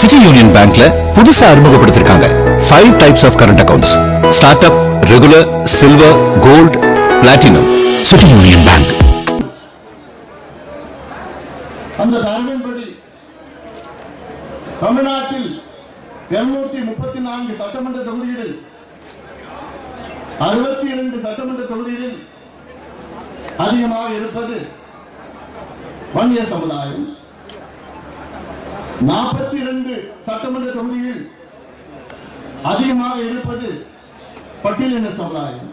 City union பேங்க்ல புதுசா அறிமுகப்படுத்திருக்காங்க. Five types of current accounts startup regular silver gold platinum City Union Bank அந்த தரவின்படி தமிழ்நாட்டில் இருநூத்தி முப்பத்தி நான்கு சட்டமன்ற தொகுதிகளில் அறுபத்தி இரண்டு சட்டமன்ற தொகுதிகளில் அதிகமாக இருப்பது வன்னிய சமுதாயம் நாற்பத்தி இரண்டு சட்டமன்ற தொகுதியில் அதிகமாக இருப்பது பட்டியலின சமுதாயம்.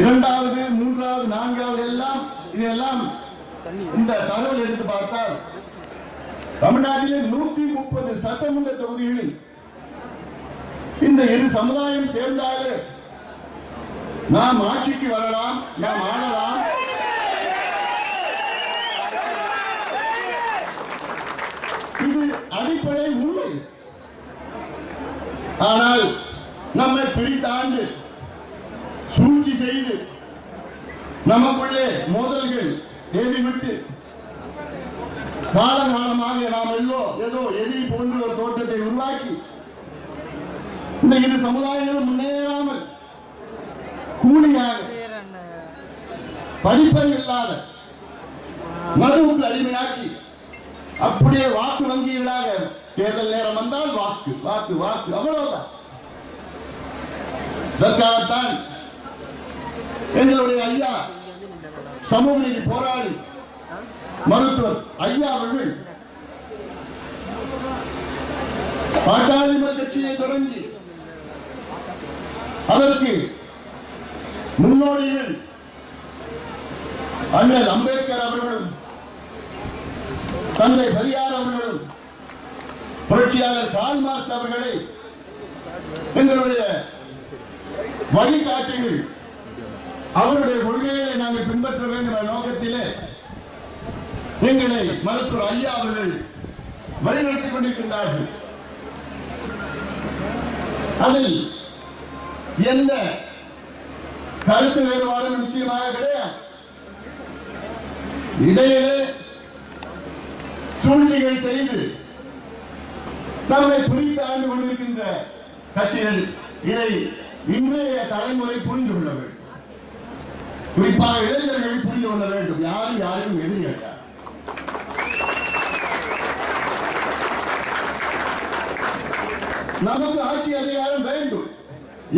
இரண்டாவது மூன்றாவது நான்காவது எல்லாம் இதெல்லாம் இந்த தகவல் எடுத்து பார்த்தால் தமிழ்நாட்டிலே நூத்தி முப்பது சட்டமன்ற தொகுதிகளில் இந்த இரு சமுதாயம் சேர்ந்தாலே நாம் ஆட்சிக்கு வரலாம் நாம் ஆளலாம். ஆனால் நம்மை பிரித்தாண்டு சூழ்ச்சி செய்து நமக்குள்ளே மோதல்கள் ஏறிவிட்டு காலகாலமாக நாம் எல்லோ ஏதோ எதிரி போன்ற ஒரு தோட்டத்தை உருவாக்கி இந்த இரு சமுதாயங்களும் முன்னேறாமல் கூலியாக படிப்பறிவு இல்லாத மதுவுக்கு அடிமையாக்கி அப்படியே வாக்கு வங்கிகளாக தேர்தல் நேரம் வந்தால் வாக்கு வாக்கு வாக்கு. அவ்வளவுதான். இதற்காகத்தான் எங்களுடைய ஐயா சமூக நீதி போராளி மருத்துவர் ஐயா அவர்கள் பாட்டாளி கட்சியை தொடங்கி அதற்கு முன்னோடிகள் அண்ணல் அம்பேத்கர் அவர்களும் தந்தை பெரியார் அவர்களும் புரட்சியாளர் கால் மார்க்ஸ் அவர்களை எங்களுடைய வழிகாட்டிகள் அவருடைய கொள்கைகளை நாங்கள் பின்பற்ற வேண்டும் என்ற நோக்கத்திலே எங்களை மருத்துவர் ஐயா அவர்கள் வழிநடத்திக் கொண்டிருக்கின்றார்கள். அதில் எந்த கருத்து வேறுபாடும் நிச்சயமாக கிடையாது. இடையிலே சூழ்ச்சிகள் செய்து தம்மை பிரித்து ஆண்டு கொண்டிருக்கின்ற கட்சிகள் இதை இன்றைய தலைமுறை புரிந்து கொள்ள வேண்டும். குறிப்பாக இளைஞர்கள் புரிந்து கொள்ள வேண்டும். யாரும் யாருக்கும் எதிரி கேட்டார் நமக்கு ஆட்சி அதிகாரம் வேண்டும்.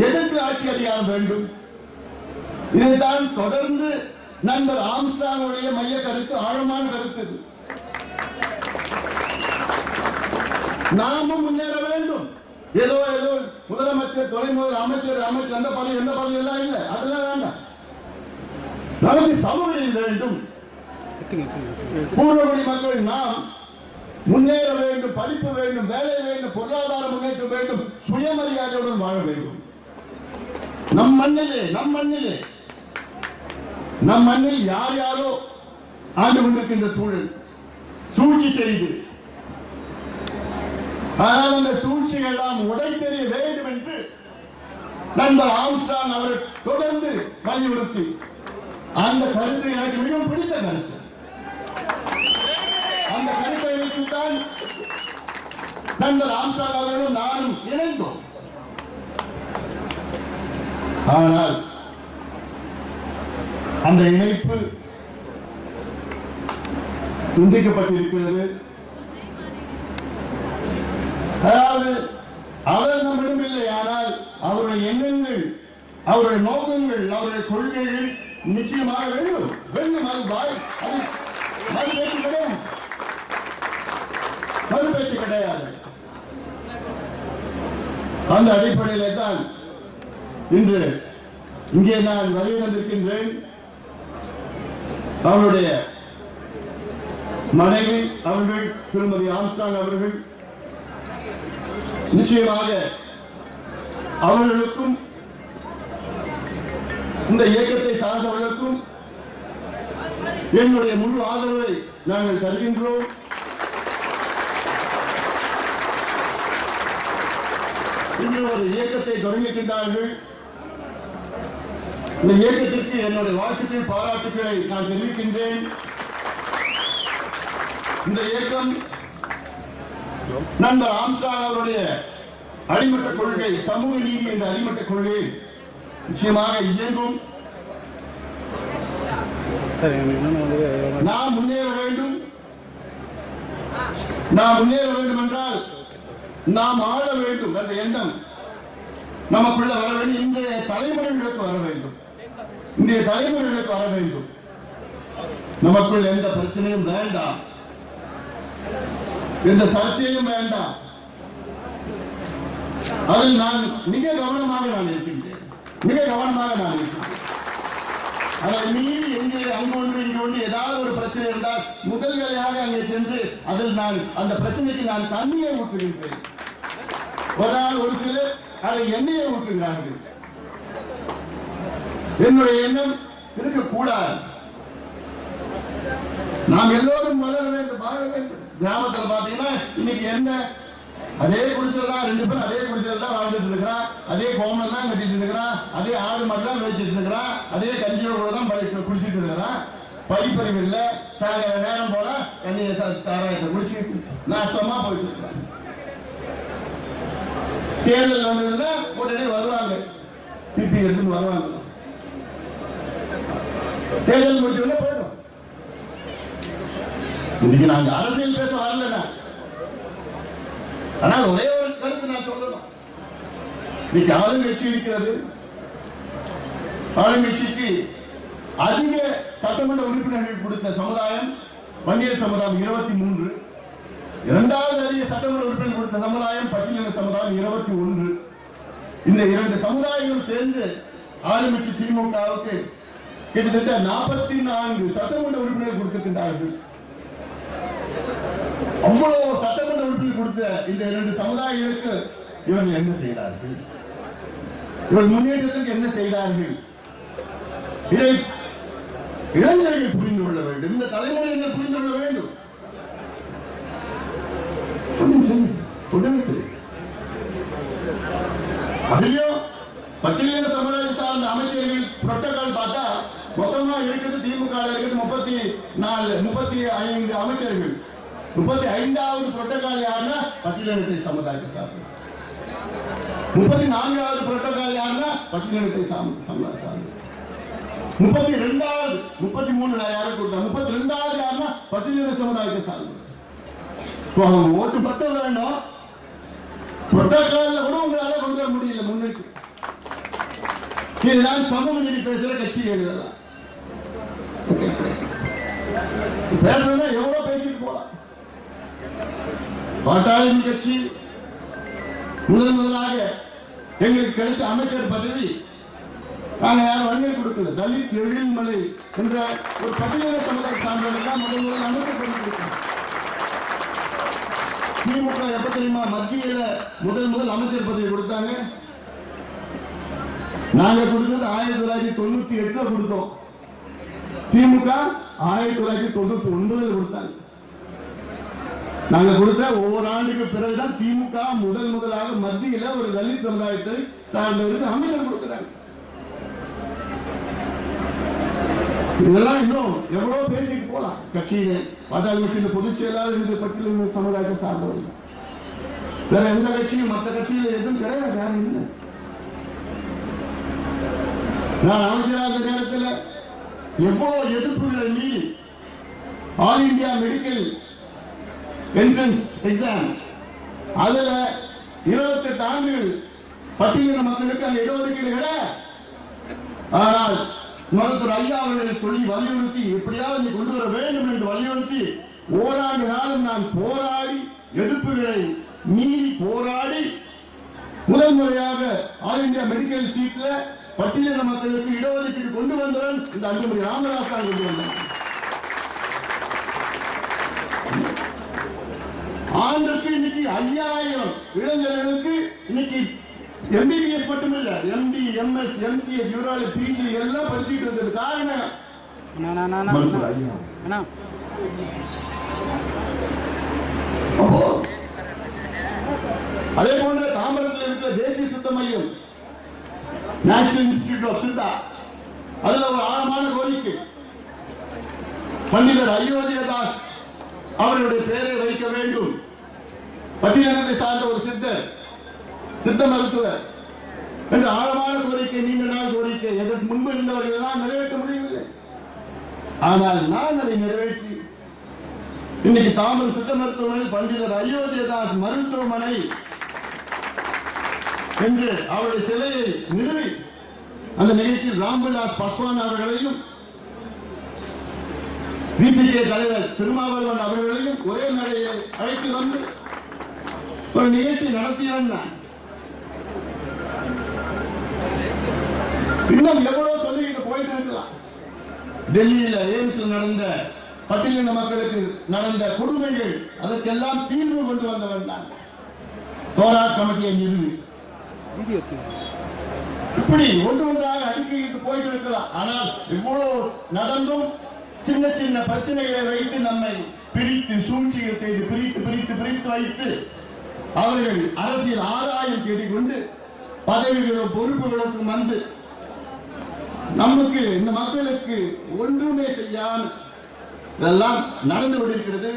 எதற்கு ஆட்சி அதிகாரம் வேண்டும்? இதைத்தான் தொடர்ந்து நண்பர் ஆம்ஸ்டாங்குடைய மைய கருத்து ஆழமான கருத்து இது. நாமும் முன்னேற வேண்டும். ஏதோ ஏதோ முதலமைச்சர் துணை முதல் அமைச்சர் அமைச்சர் அந்த பதவி எந்த பதவி எல்லாம் இல்லை. அதெல்லாம் வேண்டாம். நமக்கு சமூக வேண்டும். பூர்வகுடி மக்கள் நாம் முன்னேற வேண்டும் படிப்பு வேண்டும் வேலை வேண்டும் பொருளாதார முன்னேற்றம் வேண்டும் சுயமரியாதையுடன் வாழ வேண்டும். நம் மண்ணிலே நம் மண்ணிலே நம் மண்ணில் யார் யாரோ ஆண்டு கொண்டிருக்கின்ற சூழல் சூழ்ச்சி செய்து ஆனால் அந்த சூழ்ச்சிகள் எல்லாம் உடைத்தெறிய வேண்டும் என்று நண்பர் ஆம்ஸ்டாங் அவர் தொடர்ந்து வலியுறுத்தி. அந்த கருத்து எனக்கு மிகவும் பிடித்த கருத்து. அந்த கருத்தை வைத்துத்தான் நண்பர் ஆம்ஸ்டாங் அவர்களும் நானும் இணைந்தோம். ஆனால் அந்த இணைப்பு துண்டிக்கப்பட்டிருக்கிறது. அதாவது அவர் நம்மிடம் இல்லை ஆனால் அவருடைய எண்ணங்கள் அவருடைய நோக்கங்கள் அவருடைய கொள்கைகள் நிச்சயமாக வேண்டும். வேண்டும் அது வாய் அது மறு பேச்சு கிடையாது. மறு பேச்சு கிடையாது. அந்த அடிப்படையிலே தான் இன்று இங்கே நான் வருகின்றிருக்கின்றேன் அவருடைய மனைவி அவர்கள் திருமதி ஆம்ஸ்டாங் அவர்கள் நிச்சயமாக அவர்களுக்கும் இந்த இயக்கத்தை சார்ந்தவர்களுக்கும் என்னுடைய முழு ஆதரவை நாங்கள் தருகின்றோம். இன்று ஒரு இயக்கத்தை தொடங்கிக்கின்றார்கள் இந்த இயக்கத்திற்கு என்னுடைய வாழ்த்துக்கள் பாராட்டுக்களை நான் தெரிவிக்கின்றேன். இந்த இயக்கம் நண்பர் ஆம்ஸ்டாங் அவருடைய அடிமட்ட கொள்கை சமூக நீதி என்ற அடிமட்ட கொள்கை நிச்சயமாக இயங்கும். நாம் முன்னேற வேண்டும். நாம் முன்னேற வேண்டும் என்றால் நாம் ஆள வேண்டும் என்ற எண்ணம் நமக்குள்ள வர வேண்டும். இன்றைய தலைமுறைகளுக்கு வர வேண்டும். இன்றைய தலைமுறைகளுக்கு வர வேண்டும். நமக்குள் எந்த பிரச்சனையும் வேண்டாம். எந்த சர்ச்சையும் வேண்டாம். அதில் நான் மிக கவனமாக நான் இருக்கின்றேன். மிக கவனமாக நான் இருக்கின்றேன். அதை மீறி எங்கே அங்கு ஒன்று இங்கு ஒன்று ஏதாவது ஒரு பிரச்சனை இருந்தால் முதல் வேலையாக அங்கே சென்று அதில் நான் அந்த பிரச்சனைக்கு நான் தண்ணியை ஊற்றுகின்றேன். ஒரு நாள் ஒரு சிலர் அதை எண்ணெயை ஊற்றுகிறார்கள். என்னுடைய எண்ணம் இருக்கக்கூடாது. நாம் எல்லோரும் வளர வேண்டும் வாழ வேண்டும். கிராமத்துல பாத்தீங்கன்னா இன்னைக்கு என்ன? அதே குடிசையில் தான் ரெண்டு பேரும் அதே குடிசையில் தான் வாழ்ந்துட்டு இருக்கிறான் அதே கோமணம் தான் கட்டிட்டு இருக்கிறான் அதே ஆடு மாதிரி தான் மேய்ச்சிட்டு இருக்கிறான் அதே கஞ்சியோட தான் குடிச்சிட்டு இருக்கிறான் படிப்பறிவு இல்லை. சாயங்கால நேரம் போல தண்ணியை தாராயத்தை குடிச்சு நாசமா போயிட்டு இருக்கிறான். தேர்தல் வந்ததுன்னா உடனே வருவாங்க. பிபி எடுத்துன்னு வருவாங்க. தேர்தல் முடிச்சோடனே இன்னைக்கு நாங்க அரசியல் பேச வரல ஆனால் ஒரே ஒரு கருத்து நான் சொல்லணும். இன்னைக்கு ஆளுங்கட்சி இருக்கிறது. ஆளுங்கட்சிக்கு அதிக சட்டமன்ற உறுப்பினர்கள் கொடுத்த சமுதாயம் வன்னியர் சமுதாயம் இருபத்தி மூன்று. இரண்டாவது அதிக சட்டமன்ற உறுப்பினர் கொடுத்த சமுதாயம் பட்டியலின சமுதாயம் இருபத்தி ஒன்று. இந்த இரண்டு சமுதாயங்களும் சேர்ந்து ஆளுங்கட்சி திமுகவுக்கு கிட்டத்தட்ட நாற்பத்தி நான்கு சட்டமன்ற உறுப்பினர் கொடுத்திருக்கின்றார்கள். அவ்வளவு சட்டமன்ற உறுப்பினர் கொடுத்த இந்த இரண்டு சமுதாயங்களுக்கு இவர்கள் என்ன செய்கிறார்கள் இவர்கள் முன்னேற்றத்திற்கு என்ன செய்தார்கள்? இதை இளைஞர்கள் புரிந்து கொள்ள வேண்டும். இந்த தலைமுறையினர் புரிந்து கொள்ள வேண்டும். கொஞ்சம் சரி உடனே சரி அதுலயும் பட்டியலின சமுதாயம் சார்ந்த அமைச்சர்கள் புரோட்டோகால் பார்த்தா மொத்தமா இருக்குது திமுக இருக்குது முப்பத்தி நாலு முப்பத்தி ஐந்து அமைச்சர்கள். முப்பத்தி ஐந்தாவது புரோட்டோகால் யாருன்னா? பட்டியலினத்தை சமுதாயத்தை சார்ந்த முப்பத்தி நான்காவது புரோட்டோகால் யாருன்னா? பட்டியலினத்தை சார்ந்த சமுதாயம் முப்பத்தி ரெண்டாவது முப்பத்தி மூணு யாரும் கொடுத்தா முப்பத்தி ரெண்டாவது யாருன்னா? பட்டியலின சமுதாயத்தை சார்ந்தது ஓட்டு மட்டும் வேணும். புரோட்டோகால்ல கூட உங்களால கொண்டு வர முடியல முன்னுக்கு. இதுதான் சமூக நீதி பேசுற கட்சி எழுதலாம். பேசுறதுன்னா பாட்டாளி கட்சி முதல் முதலாக எங்களுக்கு கிடைச்ச அமைச்சர் பதவி நாங்க யாரும் வன்னியர் கொடுக்கல? தலித் எழில்மலை என்ற ஒரு பட்டியல சமுதாய சார்ந்தவர்கள் முதல் முதல் அமைச்சர் பதவி கொடுக்கணும் திமுக எப்ப தெரியுமா மத்தியில முதல் முதல் அமைச்சர் பதவி கொடுத்தாங்க? நாங்க கொடுத்தது ஆயிரத்தி தொள்ளாயிரத்தி தொண்ணூத்தி எட்டுல கொடுத்தோம். திமுக ஆயிரத்தி தொள்ளாயிரத்தி தொண்ணூத்தி ஒன்பதுல கொடுத்தாங்க. நாங்க கொடுத்த ஒவ்வொரு ஆண்டுக்கு பிறகுதான் திமுக முதல் முதலாக மத்தியில ஒரு தலித் சமுதாயத்தை சார்ந்தவருக்கு அமைச்சர் கொடுக்கிறாங்க. இதெல்லாம் இன்னும் எவ்வளவு பேசிட்டு போலாம். கட்சியில பாட்டாளி கட்சியில பொதுச் செயலாளர் என்று சமுதாயத்தை சார்ந்தவர்கள் வேற எந்த கட்சியும் மற்ற கட்சியில எதுவும் கிடையாது யாரும் இல்லை நான் அமைச்சராக இருந்த நேரத்தில் எவ்வளவு எதிர்ப்புகளை மீறி all India medical entrance exam அதுல இருபத்தெட்டு ஆண்டுகள் பட்டியலின மக்களுக்கு அந்த இடஒதுக்கீடு கிடையாது ஆனால் மருத்துவர் ஐயா அவர்கள் சொல்லி வலியுறுத்தி எப்படியாவது நீ கொண்டு வர வேண்டும் என்று வலியுறுத்தி ஓராண்டு காலம் நான் போராடி எதிர்ப்புகளை மீறி போராடி முதல் முறையாக ஆல் இந்தியா மெடிக்கல் சீட்ல பட்டியலின மக்களுக்கு இடஒதுக்கீடு கொண்டு வந்தவன் இந்த அன்புமணி ராமதாஸ் கொண்டு வந்தான். ஆண்டுக்கு இன்னைக்கு ஐயாயிரம் இளைஞர்களுக்கு இன்னைக்கு எம்பிபிஎஸ் மட்டும் இல்ல எம்டி எம்எஸ் எம்சிஎஸ் யூராலி பிஜி எல்லாம் படிச்சுட்டு இருந்தது. காரணம்? அதே போன்ற தாம்பரத்தில் இருக்கிற தேசிய சித்த மையம் நேஷனல் இன்ஸ்டிடியூட் ஆஃப் சித்தா அதுல ஒரு ஆழமான கோரிக்கை. பண்டிதர் அயோத்தியதாஸ் அவர்களுடைய பெயரை வைக்க வேண்டும். பட்டியலத்தை சார்ந்த ஒரு சித்தர் சித்த மருத்துவர். என்று ஆழமான கோரிக்கை நீண்ட நாள் கோரிக்கை எதற்கு முன்பு இருந்தவர்கள் எல்லாம் நிறைவேற்ற முடியவில்லை. ஆனால் நான் அதை நிறைவேற்றி இன்னைக்கு தாமல் சித்த மருத்துவமனை பண்டிதர் அயோத்தியதாஸ் மருத்துவமனை என்று அவருடைய சிலையை நிறுவி அந்த நிகழ்ச்சியில் ராம்விலாஸ் பஸ்வான் அவர்களையும் விசிகே தலைவர் திருமாவளவன் அவர்களையும் ஒரே மேடையை அழைத்து வந்து ஒரு நிகழ்ச்சி நடத்தியவன் இன்னும் எவ்வளவு சொல்லிக்கிட்டு போயிட்டு இருக்கலாம். டெல்லியில எய்ம்ஸ் நடந்த பட்டியலின மக்களுக்கு நடந்த கொடுமைகள் அதற்கெல்லாம் தீர்வு கொண்டு வந்தவன் தான் தோரா கமிட்டியை நிறுவி. இப்படி ஒன்று ஒன்றாக அடுக்கிட்டு போயிட்டு இருக்கலாம். ஆனால் இவ்வளவு நடந்தும் சின்ன சின்ன பிரச்சனைகளை வைத்து நம்மை பிரித்து சூழ்ச்சிகள் செய்து பிரித்து பிரித்து பிரித்து வைத்து அவர்கள் அரசியல் ஆதாயம் தேடிக்கொண்டு பதவிகளும் பொறுப்புகளுக்கும் வந்து நமக்கு இந்த மக்களுக்கு ஒன்றுமே செய்யாமல் இதெல்லாம் நடந்து கொண்டிருக்கிறது.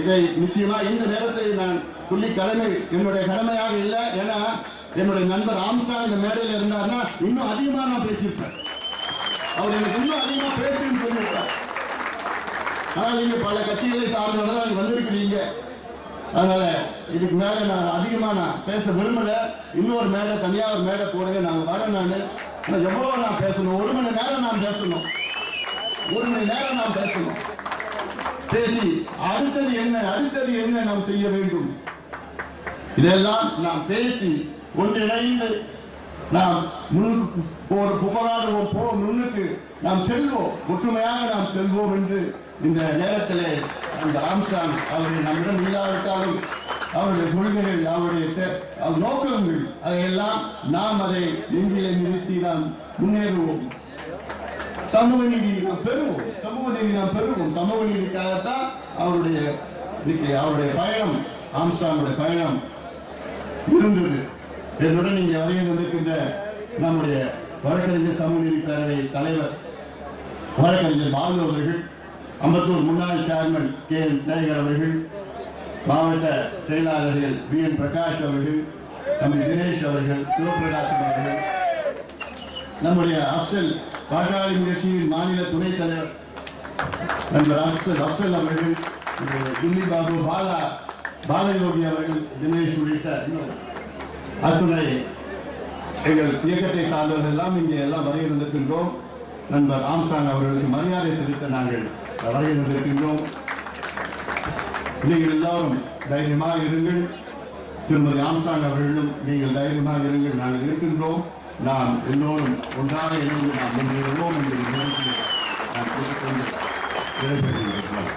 இதை நிச்சயமா இந்த நேரத்தை நான் சொல்லி கடமை என்னுடைய கடமையாக இல்லை. ஏன்னா என்னுடைய நண்பர் ஆம்ஸ்டாங் இந்த மேடையில் இருந்தார்னா இன்னும் அதிகமா நான் பேசியிருப்பேன். அவர் எனக்கு இன்னும் அதிகமா பேசுன்னு சொல்லியிருப்பார். ஆனால் நீங்க பல கட்சிகளை சார்ந்தவர்கள் வந்திருக்கிறீங்க. அதனால இதுக்கு மேல நான் அதிகமா நான் பேச விரும்பல. இன்னொரு மேடை தனியா ஒரு மேடை போடுங்க நாங்க வரேன் நான். ஆனா எவ்வளவு நான் பேசணும். ஒரு மணி நேரம் நான் பேசணும். ஒரு மணி நேரம் நாம் பேசணும். பேசி அடுத்தது என்ன அடுத்தது என்ன நாம் செய்ய வேண்டும்? இதெல்லாம் நாம் பேசி ஒன்றிணைந்து நாம் முன்னுக்கு ஒரு புகழாடுவோம் போ முன்னுக்கு நாம் செல்வோம். ஒற்றுமையாக நாம் செல்வோம் என்று இந்த நேரத்தில் அந்த ஆம்சாங் அவருடைய நம்மிடம் இல்லாவிட்டாலும் அவருடைய கொள்கைகள் அவருடைய அவர் நோக்கங்கள் அதையெல்லாம் நாம் அதை நெஞ்சிலே நிறுத்தி நாம் முன்னேறுவோம். சமூக நீதி நாம் பெறுவோம். சமூக நீதி நாம் பெறுவோம். சமூக நீதிக்காகத்தான் அவருடைய இன்னைக்கு அவருடைய பயணம் ஆம்ஸ்டாங்குடைய பயணம் இருந்தது. என்னுடன் இங்கே வரையில் வந்திருக்கின்ற நம்முடைய வழக்கறிஞர் சமூக நீதி தலைவர் வழக்கறிஞர் பாலு அவர்கள் அம்பத்தூர் முன்னாள் சேர்மன் கே என் சேகர் அவர்கள் மாவட்ட செயலாளர்கள் பி என் பிரகாஷ் அவர்கள் நமது தினேஷ் அவர்கள் சிவபிரகாசம் அவர்கள். நம்முடைய அப்சல் பாட்டாளி கட்சியின் மாநில துணைத் தலைவர் நண்பர் அப்சல் அப்சல் அவர்கள் தில்லி பாபு பாலா பாலயோகி அவர்கள் தினேஷ் உள்ளிட்ட அத்துணை எங்கள் இயக்கத்தை சார்ந்தவர்கள் எல்லாம் இங்கே எல்லாம் வரையிருந்திருக்கின்றோம் நண்பர் ஆம்சாங் அவர்களுக்கு மரியாதை செலுத்த நாங்கள் வருகை இருந்திருக்கின்றோம் நீங்கள் எல்லாரும் தைரியமாக இருங்கள். திருமதி ஆம்சாங் அவர்களும் நீங்கள் தைரியமாக இருங்கள். நாங்கள் இருக்கின்றோம். நாம் எல்லோரும் ஒன்றாக இணைந்து நாம் முன்னேறுவோம் என்று இந்த நான் கேட்டுக்கொண்டு விடைபெறுகிறேன்